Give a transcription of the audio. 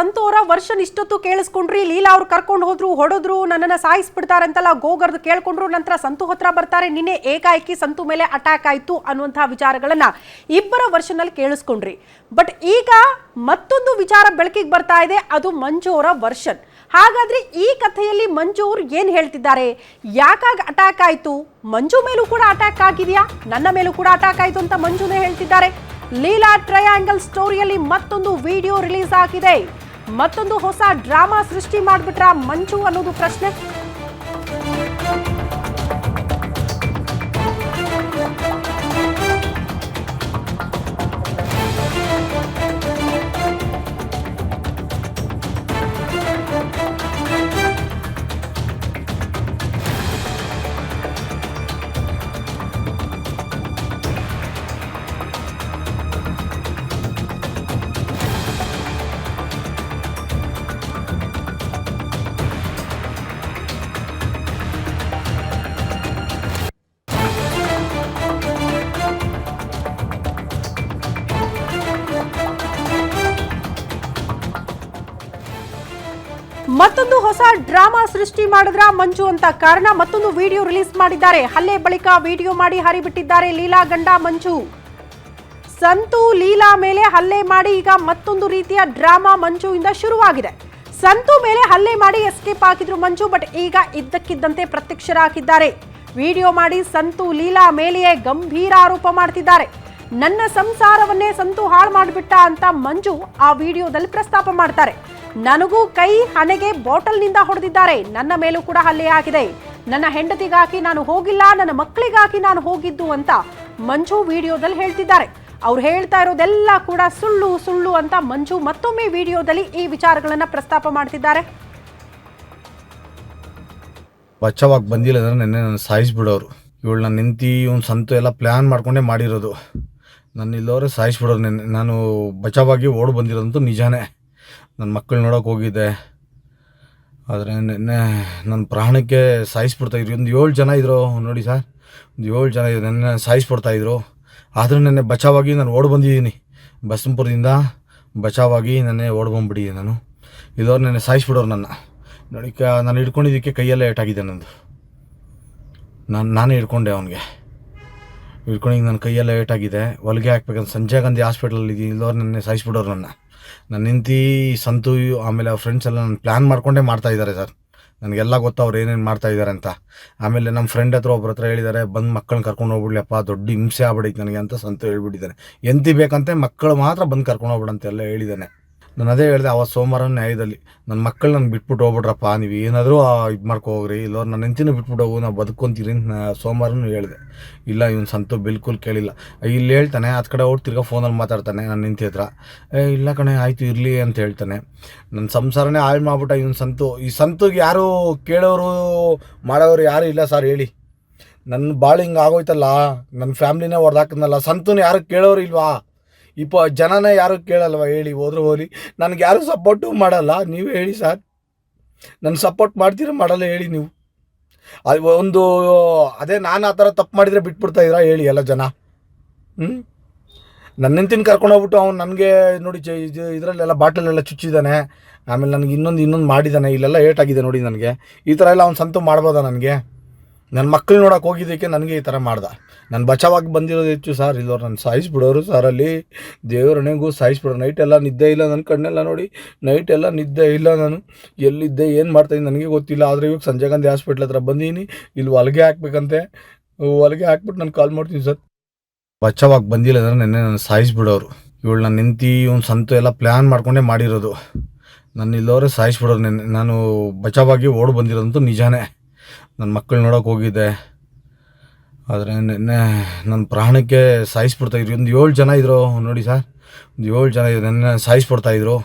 ಸಂತು ಅವರ ವರ್ಷನ್ ಇಷ್ಟೊತ್ತು ಕೇಳಿಸ್ಕೊಂಡ್ರಿ, ಲೀಲಾ ಅವ್ರು ಕರ್ಕೊಂಡು ಹೋದ್ರು, ಹೊಡೆದ್ರು, ನನ್ನನ್ನ ಸಾಯಿಸ್ಬಿಡ್ತಾರೆ ಅಂತೆಲ್ಲ ಗೋಗರ್ದು ಕೇಳ್ಕೊಂಡ್ರು, ನಂತರ ಸಂತು ಹತ್ರ ಬರ್ತಾರೆ, ನಿನ್ನೆ ಏಕಾಏಕಿ ಸಂತು ಮೇಲೆ ಅಟ್ಯಾಕ್ ಆಯಿತು ಅನ್ನುವಂಥ ವಿಚಾರಗಳನ್ನ ಇಬ್ಬರ ವರ್ಷನಲ್ಲಿ ಕೇಳಿಸ್ಕೊಂಡ್ರಿ. ಬಟ್ ಈಗ ಮತ್ತೊಂದು ವಿಚಾರ ಬೆಳಕಿಗೆ ಬರ್ತಾ ಇದೆ, ಅದು ಮಂಜು ಅವರ ವರ್ಷನ್. ಹಾಗಾದ್ರೆ ಈ ಕಥೆಯಲ್ಲಿ ಮಂಜು ಅವರು ಏನು ಹೇಳ್ತಿದ್ದಾರೆ? ಯಾಕಾಗಿ ಅಟ್ಯಾಕ್ ಆಯಿತು? ಮಂಜು ಮೇಲೂ ಕೂಡ ಅಟ್ಯಾಕ್ ಆಗಿದೆಯಾ? ನನ್ನ ಮೇಲೂ ಕೂಡ ಅಟ್ಯಾಕ್ ಆಯಿತು ಅಂತ ಮಂಜುನೇ ಹೇಳ್ತಿದ್ದಾರೆ. ಲೀಲಾ ಟ್ರಯಾಂಗಲ್ ಸ್ಟೋರಿಯಲ್ಲಿ ಮತ್ತೊಂದು ವಿಡಿಯೋ ರಿಲೀಸ್ ಆಗಿದೆ. ಮತ್ತೊಂದು ಹೊಸ ಡ್ರಾಮಾ ಸೃಷ್ಟಿ ಮಾಡಿಬಿಟ್ರ ಮಂಜು ಅನ್ನೋದು ಪ್ರಶ್ನೆ. ಮತ್ತೊಂದು ಹೊಸ ಡ್ರಾಮಾ ಸೃಷ್ಟಿ ಮಾಡಿದ್ರ ಮಂಜು ಅಂತ ಕಾರಣ ಮತ್ತೊಂದು ವಿಡಿಯೋ ರಿಲೀಸ್ ಮಾಡಿದ್ದಾರೆ. ಹಲ್ಲೆ ಬಳಿಕ ವಿಡಿಯೋ ಮಾಡಿ ಹರಿಬಿಟ್ಟಿದ್ದಾರೆ ಲೀಲಾ ಗಂಡ ಮಂಜು. ಸಂತು ಲೀಲಾ ಮೇಲೆ ಹಲ್ಲೆ ಮಾಡಿ ಈಗ ಮತ್ತೊಂದು ರೀತಿಯ ಡ್ರಾಮಾ ಮಂಜುವಿಂದ ಶುರುವಾಗಿದೆ. ಸಂತು ಮೇಲೆ ಹಲ್ಲೆ ಮಾಡಿ ಎಸ್ಕೇಪ್ ಆಗಿದ್ರು ಮಂಜು, ಬಟ್ ಈಗ ಇದ್ದಕ್ಕಿದ್ದಂತೆ ಪ್ರತ್ಯಕ್ಷರಾಗಿದ್ದಾರೆ. ವಿಡಿಯೋ ಮಾಡಿ ಸಂತು ಲೀಲಾ ಮೇಲೆಯೇ ಗಂಭೀರ ಆರೋಪ ಮಾಡ್ತಿದ್ದಾರೆ. ನನ್ನ ಸಂಸಾರವನ್ನೇ ಸಂತು ಹಾಳು ಮಾಡಿಬಿಟ್ಟ ಅಂತ ಮಂಜು ಆ ವಿಡಿಯೋದಲ್ಲಿ ಪ್ರಸ್ತಾಪ ಮಾಡ್ತಾರೆ. ನನಗೂ ಕೈ ಹಣೆಗೆ ಬಾಟಲ್ನಿಂದ ಹೊಡೆದಿದ್ದಾರೆ. ನನ್ನ ಮೇಲೂ ಕೂಡ ಹಲ್ಲೆ ಆಗಿದೆ. ನನ್ನ ಹೆಂಡತಿಗಾಗಿ ನಾನು ಹೋಗಿಲ್ಲ, ನನ್ನ ಮಕ್ಕಳಿಗಾಗಿ ನಾನು ಹೋಗಿದ್ದು ಅಂತ ಮಂಜು ವಿಡಿಯೋದಲ್ಲಿ ಹೇಳ್ತಿದ್ದಾರೆ. ಅವ್ರು ಹೇಳ್ತಾ ಇರೋದೆಲ್ಲ ಕೂಡ ಸುಳ್ಳು ಸುಳ್ಳು ಅಂತ ಮಂಜು ಮತ್ತೊಮ್ಮೆ ವಿಡಿಯೋದಲ್ಲಿ ಈ ವಿಚಾರಗಳನ್ನು ಪ್ರಸ್ತಾಪ ಮಾಡ್ತಿದ್ದಾರೆ. ಬಚ್ಚವಾಗಿ ಬಂದಿಲ್ಲ ಅಂದ್ರೆ ನೆನ್ನೆ ನಾನು ಸಾಯಿಸ್ಬಿಡೋರು. ಇವಳು ನಾನು ನಿಂತಿ ಒಂದು ಸಂತು ಎಲ್ಲ ಪ್ಲ್ಯಾನ್ ಮಾಡ್ಕೊಂಡೇ ಮಾಡಿರೋದು. ನನ್ನ ಇಲ್ಲವರೆ ಸಾಯಿಸ್ಬಿಡೋರು ನೆನ್ನೆ. ನಾನು ಬಚಾವಾಗಿ ಓಡ್ ಬಂದಿರೋದಂತೂ ನಿಜಾನೇ. ನನ್ನ ಮಕ್ಕಳು ನೋಡೋಕೆ ಹೋಗಿದ್ದೆ. ಆದರೆ ನಿನ್ನೆ ನನ್ನ ಪ್ರಾಣಕ್ಕೆ ಸಾಯಿಸ್ಬಿಡ್ತಾಯಿದ್ರು ಒಂದು ಏಳು ಜನ ಇದ್ರು. ನೋಡಿ ಸರ್, ಒಂದು ಏಳು ಜನ ಇದ್ರು. ನೆನ್ನೆ ಸಾಯಿಸ್ಬಿಡ್ತಾಯಿದ್ರು ಆದರೂ ನೆನ್ನೆ ಬಚಾವಾಗಿ ನಾನು ಓಡ್ ಬಂದಿದ್ದೀನಿ. ಬಸಂಪುರದಿಂದ ಬಚಾವಾಗಿ ನೆನ್ನೆ ಓಡ್ ನಾನು. ಇಲ್ಲವ್ರು ನೆನ್ನೆ ಸಾಯಿಸ್ಬಿಡೋರು ನನ್ನ. ನೋಡಿ ನಾನು ಹಿಡ್ಕೊಂಡಿದ್ದಕ್ಕೆ ಕೈಯಲ್ಲೇ ಏಟಾಗಿದೆ ನಂದು. ನಾನು, ನಾನೇ ಹಿಡ್ಕೊಂಡೆ ಅವನಿಗೆ. ಹಿಡ್ಕೊಂಡಿದ್ದು ನನ್ನ ಕೈಯೆಲ್ಲ ಏಟಾಗಿದೆ ಹೊಲಿಗೆ ಹಾಕ್ಬೇಕಂತ ಸಂಜಯ್ ಗಾಂಧಿ ಹಾಸ್ಪಿಟಲಲ್ಲಿ ಇದ್ದೀನಿ. ಇಲ್ಲವ್ರು ನನ್ನ ಸಾಯಿಸ್ಬಿಡೋರು ನನ್ನ. ನಾನು ಹೆಂಡತಿ, ಸಂತು, ಆಮೇಲೆ ಅವ್ರ ಫ್ರೆಂಡ್ಸ್ ಎಲ್ಲ ನಾನು ಪ್ಲ್ಯಾನ್ ಮಾಡ್ಕೊಂಡೇ ಮಾಡ್ತಾ ಇದ್ದಾರೆ ಸರ್ ನನಗೆಲ್ಲ ಗೊತ್ತು ಅವ್ರು ಏನೇನು ಮಾಡ್ತಾ ಇದ್ದಾರೆ ಅಂತ. ಆಮೇಲೆ ನಮ್ಮ ಫ್ರೆಂಡ್ ಹತ್ರ ಒಬ್ಬರ ಹತ್ರ ಹೇಳಿದ್ದಾರೆ ಬಂದು ಮಕ್ಕಳನ್ನ ಕರ್ಕೊಂಡು ಹೋಗ್ಬಿಡ್ಲಪ್ಪ ದೊಡ್ಡ ಹಿಂಸೆ ಆಗ್ಬಿಡೈತೆ ನನಗೆ ಅಂತ ಸಂತು ಹೇಳ್ಬಿಟ್ಟಿದ್ದಾನೆ ಎಂತಿ ಬೇಕಂತೆ ಮಕ್ಕಳು ಮಾತ್ರ ಬಂದು ಕರ್ಕೊಂಡು ಹೋಗ್ಬಿಡಂತೆಲ್ಲ ಹೇಳಿದ್ದಾನೆ ನಾನು ಅದೇ ಹೇಳಿದೆ ಅವತ್ತು ಸೋಮವಾರ ನ್ಯಾಯದಲ್ಲಿ. ನನ್ನ ಮಕ್ಕಳು ನಾನು ಬಿಟ್ಬಿಟ್ಟು ಹೋಗ್ಬಿಟ್ರಪ್ಪ, ನೀವು ಏನಾದರೂ ಇದು ಮಾಡ್ಕೊ ಹೋಗ್ರಿ ಇಲ್ಲವ್ರು ನನ್ನ ಹೆಂಚಿನೂ ಬಿಟ್ಬಿಟ್ಟು ಹೋಗು, ನಾವು ಬದುಕೊಂತೀರಿ ಸೋಮವಾರನೂ ಹೇಳಿದೆ. ಇಲ್ಲ, ಇವ್ನು ಸಂತು ಬಿಲ್ಕುಲ್ ಕೇಳಿಲ್ಲ. ಇಲ್ಲಿ ಹೇಳ್ತಾನೆ, ಅದು ಕಡೆ ಹೋಗಿ ತಿರ್ಗಾ ಫೋನಲ್ಲಿ ಮಾತಾಡ್ತಾನೆ ನನ್ನ ಹೆಂಡತಿ ಹತ್ರ. ಇಲ್ಲ ಕಣೆ, ಆಯಿತು, ಇರಲಿ ಅಂತ ಹೇಳ್ತಾನೆ. ನನ್ನ ಸಂಸಾರನೇ ಹಾಳು ಮಾಡ್ಬಿಟ್ಟ ಇವನು ಸಂತು. ಈ ಸಂತುಗೆ ಯಾರು ಕೇಳೋರು, ಮಾಡೋರು ಯಾರು ಇಲ್ಲ ಸರ್, ಹೇಳಿ. ನನ್ನ ಭಾಳ ಹಿಂಗೆ ಆಗೋಯ್ತಲ್ಲ ನನ್ನ ಫ್ಯಾಮ್ಲಿನೇ ಹೊಡೆದಾಕದ್ನಲ್ಲ ಸಂತೂನು ಯಾರು ಕೇಳೋರು ಇಲ್ವಾ? ಇಪ್ಪ, ಜನನೇ ಯಾರು ಕೇಳಲ್ವ? ಹೇಳಿ, ಹೋದ್ರೆ ಹೋಲಿ. ನನಗೆ ಯಾರು ಸಪೋರ್ಟು ಮಾಡಲ್ಲ. ನೀವೇ ಹೇಳಿ ಸರ್. ನನ್ನ ಸಪೋರ್ಟ್ ಮಾಡ್ತೀರಾ ಮಾಡಲ್ಲ ಹೇಳಿ ನೀವು. ಅದು ಒಂದು, ಅದೇ ನಾನು ಆ ಥರ ತಪ್ಪು ಮಾಡಿದರೆ ಬಿಟ್ಬಿಡ್ತಾ ಇದ್ದೀರಾ ಹೇಳಿ ಎಲ್ಲ ಜನ. ಹ್ಞೂ ನನ್ನ ಹೆಂಡ್ತಿನ ಕರ್ಕೊಂಡು ಹೋಗ್ಬಿಟ್ಟು ಅವ್ನು ನನಗೆ ನೋಡಿ ಇದು ಇದರಲ್ಲೆಲ್ಲ ಬಾಟಲೆಲ್ಲ ಚುಚ್ಚಿದ್ದಾನೆ. ಆಮೇಲೆ ನನಗೆ ಇನ್ನೊಂದು ಇನ್ನೊಂದು ಮಾಡಿದ್ದಾನೆ. ಇಲ್ಲೆಲ್ಲ ಏಟಾಗಿದೆ ನೋಡಿ ನನಗೆ. ಈ ಥರ ಎಲ್ಲ ಅವ್ನು ಸಂತು ಮಾಡ್ಬೋದಾ ನನಗೆ? ನನ್ನ ಮಕ್ಕಳು ನೋಡೋಕೆ ಹೋಗಿದ್ದಕ್ಕೆ ನನಗೆ ಈ ಥರ ಮಾಡ್ದ. ನಾನು ಬಚಾವಾಗಿ ಬಂದಿರೋದು ಹೆಚ್ಚು ಸರ್ ಇಲ್ಲವ್ರು ನಾನು ಸಾಯಿಸ್ಬಿಡೋರು ಸರ್ ಅಲ್ಲಿ. ದೇವರನೆಗೂ ಸಾಯಿಸ್ಬಿಡೋರು. ನೈಟ್ ಎಲ್ಲ ನಿದ್ದೆ ಇಲ್ಲ ನನ್ನ ಕಣ್ಣೆಲ್ಲ ನೋಡಿ. ನೈಟ್ ಎಲ್ಲ ನಿದ್ದೆ ಇಲ್ಲ ನಾನು. ಎಲ್ಲಿದ್ದೆ, ಏನು ಮಾಡ್ತಾಯಿದ್ದೀನಿ ನನಗೆ ಗೊತ್ತಿಲ್ಲ. ಆದರೆ ಇವಾಗ ಸಂಜೆ ಗಾಂಧಿ ಹಾಸ್ಪಿಟ್ಲ್ ಹತ್ರ ಬಂದೀನಿ. ಇಲ್ಲಿ ಹೊಲಿಗೆ ಹಾಕ್ಬೇಕಂತೆ. ಹೊಲಿಗೆ ಹಾಕ್ಬಿಟ್ಟು ನಾನು ಕಾಲ್ ಮಾಡ್ತೀನಿ ಸರ್ ಬಚಾವಾಗಿ ಬಂದಿಲ್ಲ ಅಂದರೆ ನೆನ್ನೆ ನಾನು ಸಾಯಿಸ್ಬಿಡೋರು. ಇವಳು ನಾನು ನಿಂತು ಒಂದು ಸಂತು ಎಲ್ಲ ಪ್ಲ್ಯಾನ್ ಮಾಡ್ಕೊಂಡೇ ಮಾಡಿರೋದು. ನನ್ನ ಇಲ್ಲವರೆ ಸಾಯಿಸ್ಬಿಡೋರು ನೆನ್ನೆ. ನಾನು ಬಚಾವಾಗಿ ಓಡ್ ಬಂದಿರೋದಂತೂ ನಿಜಾನೇ. ನನ್ನ ಮಕ್ಕಳು ನೋಡೋಕೆ ಹೋಗಿದ್ದೆ. ಆದರೆ ನಿನ್ನೆ ನನ್ನ ಪ್ರಾಣಕ್ಕೆ ಸಾಯಿಸ್ಬಿಡ್ತಾಯಿದ್ರು ಒಂದು ಏಳು ಜನ ಇದ್ದರು ನೋಡಿ ಸರ್, ಒಂದು ಏಳು ಜನ ಇದ್ರು. ನಿನ್ನೆ ಸಾಯಿಸ್ಬಿಡ್ತಾಯಿದ್ರು